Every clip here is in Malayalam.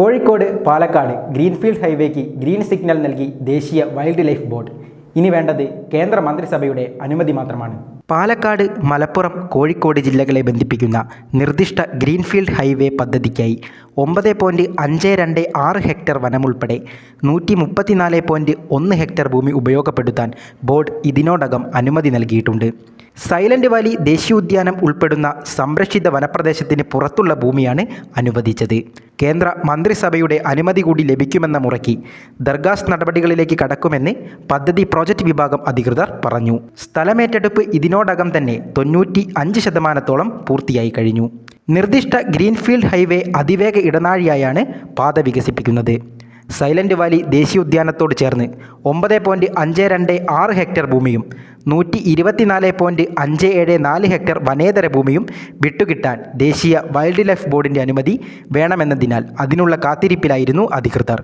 കോഴിക്കോട് പാലക്കാട് ഗ്രീൻഫീൽഡ് ഹൈവേക്ക് ഗ്രീൻ സിഗ്നൽ നൽകി ദേശീയ വൈൽഡ് ലൈഫ് ബോർഡ്. ഇനി വേണ്ടത് കേന്ദ്ര മന്ത്രിസഭയുടെ അനുമതി മാത്രമാണ്. പാലക്കാട് മലപ്പുറം കോഴിക്കോട് ജില്ലകളെ ബന്ധിപ്പിക്കുന്ന നിർദ്ദിഷ്ട ഗ്രീൻഫീൽഡ് ഹൈവേ പദ്ധതിക്കായി ഒമ്പത് പോയിന്റ് അഞ്ച് രണ്ട് ആറ് ഹെക്ടർ വനമുൾപ്പെടെ നൂറ്റി മുപ്പത്തിനാല് പോയിന്റ് ഒന്ന് ഹെക്ടർ ഭൂമി ഉപയോഗപ്പെടുത്താൻ ബോർഡ് ഇതിനോടകം അനുമതി നൽകിയിട്ടുണ്ട്. സൈലന്റ് വാലി ദേശീയോദ്യാനം ഉൾപ്പെടുന്ന സംരക്ഷിത വനപ്രദേശത്തിന് പുറത്തുള്ള ഭൂമിയാണ് അനുവദിച്ചത്. കേന്ദ്ര മന്ത്രിസഭയുടെ അനുമതി കൂടി ലഭിക്കുമെന്ന മുറയ്ക്ക് ദർഗാസ് നടപടികളിലേക്ക് കടക്കുമെന്ന് പദ്ധതി പ്രോജക്റ്റ് വിഭാഗം അധികൃതർ പറഞ്ഞു. സ്ഥലമേറ്റെടുപ്പ് ഇതിനോടകം തന്നെ തൊണ്ണൂറ്റി അഞ്ച് ശതമാനത്തോളം പൂർത്തിയായി കഴിഞ്ഞു. നിർദ്ദിഷ്ട ഗ്രീൻഫീൽഡ് ഹൈവേ അതിവേഗ ഇടനാഴിയായാണ് പാത വികസിപ്പിക്കുന്നത്. സൈലന്റ് വാലി ദേശീയോദ്യാനത്തോട് ചേർന്ന് ഒമ്പത് പോയിന്റ് അഞ്ച് രണ്ട് ആറ് ഹെക്ടർ ഭൂമിയും നൂറ്റി ഇരുപത്തിനാല് പോയിന്റ് അഞ്ച് ഏഴ് നാല് ഹെക്ടർ വനേതര ഭൂമിയും വിട്ടുകിട്ടാൻ ദേശീയ വൈൽഡ് ലൈഫ് ബോർഡിന്റെ അനുമതി വേണമെന്നതിനാൽ അതിനുള്ള കാത്തിരിപ്പിലായിരുന്നു അധികൃതർ.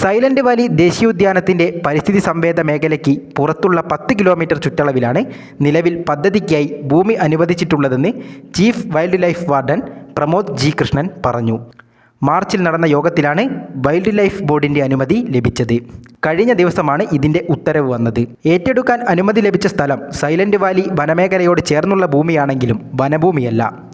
സൈലന്റ് വാലി ദേശീയോദ്യാനത്തിന്റെ പരിസ്ഥിതി സംവേദ മേഖലയ്ക്ക് പുറത്തുള്ള പത്ത് കിലോമീറ്റർ ചുറ്റളവിലാണ് നിലവിൽ പദ്ധതിക്കായി ഭൂമി അനുവദിച്ചിട്ടുള്ളതെന്ന് chief wildlife warden Pramod G Krishnan പറഞ്ഞു. മാർച്ചിൽ നടന്ന യോഗത്തിലാണ് വൈൽഡ് ലൈഫ് ബോർഡിന്റെ അനുമതി ലഭിച്ചത്. കഴിഞ്ഞ ദിവസമാണ് ഇതിന്റെ ഉത്തരവ് വന്നത്. ഏറ്റെടുക്കാൻ അനുമതി ലഭിച്ച സ്ഥലം സൈലന്റ് വാലി വനമേഖലയോട് ചേർന്നുള്ള ഭൂമിയാണെങ്കിലും വനഭൂമിയല്ല.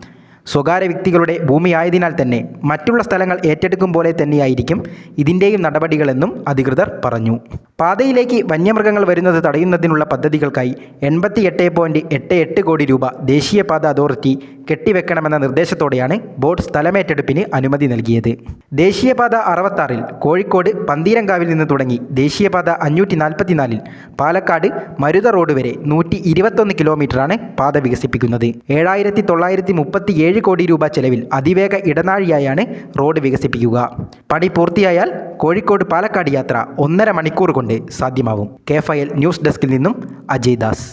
സ്വകാര്യ വ്യക്തികളുടെ ഭൂമിയായതിനാൽ തന്നെ മറ്റുള്ള സ്ഥലങ്ങൾ ഏറ്റെടുക്കും പോലെ തന്നെയായിരിക്കും ഇതിന്റെയും നടപടികളെന്നും അധികൃതർ പറഞ്ഞു. പാതയിലേക്ക് വന്യമൃഗങ്ങൾ വരുന്നത് തടയുന്നതിനുള്ള പദ്ധതികൾക്കായി എൺപത്തി എട്ട് പോയിന്റ് എട്ട് എട്ട് കോടി രൂപ ദേശീയപാത അതോറിറ്റി കെട്ടിവെക്കണമെന്ന നിർദ്ദേശത്തോടെയാണ് ബോർഡ് സ്ഥലമേറ്റെടുപ്പിന് അനുമതി നൽകിയത്. ദേശീയപാത അറുപത്താറിൽ കോഴിക്കോട് പന്തീരങ്കാവിൽ നിന്ന് തുടങ്ങി ദേശീയപാത അഞ്ഞൂറ്റി നാൽപ്പത്തിനാലിൽ പാലക്കാട് മരുത റോഡ് വരെ നൂറ്റി ഇരുപത്തൊന്ന് കിലോമീറ്ററാണ് പാത വികസിപ്പിക്കുന്നത്. ഏഴായിരത്തി തൊള്ളായിരത്തി മുപ്പത്തി ഏഴ് കോടി രൂപ ചെലവിൽ അതിവേഗ ഇടനാഴിയായാണ് റോഡ് വികസിപ്പിക്കുക. പണി പൂർത്തിയായാൽ കോഴിക്കോട് പാലക്കാട് യാത്ര ഒന്നര മണിക്കൂർ കൊണ്ട് സാധ്യമാവും. കെ ഫയൽ ന്യൂസ് ഡെസ്കിൽ നിന്നും അജയ് ദാസ്.